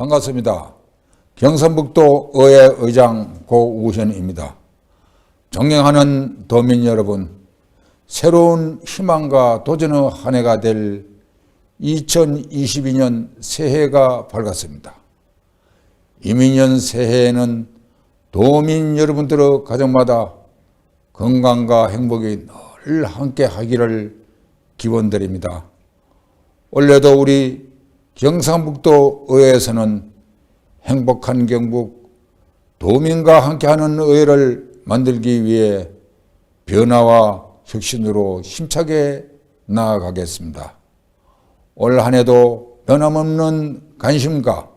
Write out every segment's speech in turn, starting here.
반갑습니다. 경상북도 의회 의장 고우현입니다. 존경하는 도민 여러분, 새로운 희망과 도전의 한 해가 될 2022년 새해가 밝았습니다. 이민년 새해에는 도민 여러분들의 가정마다 건강과 행복이 늘 함께 하기를 기원드립니다. 올해도 우리 경상북도 의회에서는 행복한 경북 도민과 함께하는 의회를 만들기 위해 변화와 혁신으로 힘차게 나아가겠습니다. 올 한 해도 변함없는 관심과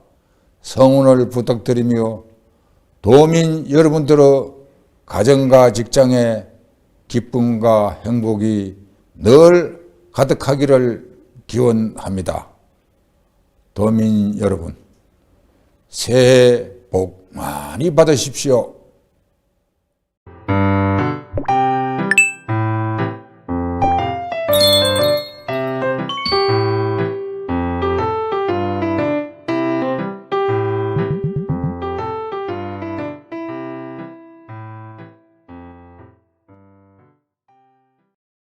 성원을 부탁드리며 도민 여러분들의 가정과 직장에 기쁨과 행복이 늘 가득하기를 기원합니다. 도민 여러분, 새해 복 많이 받으십시오.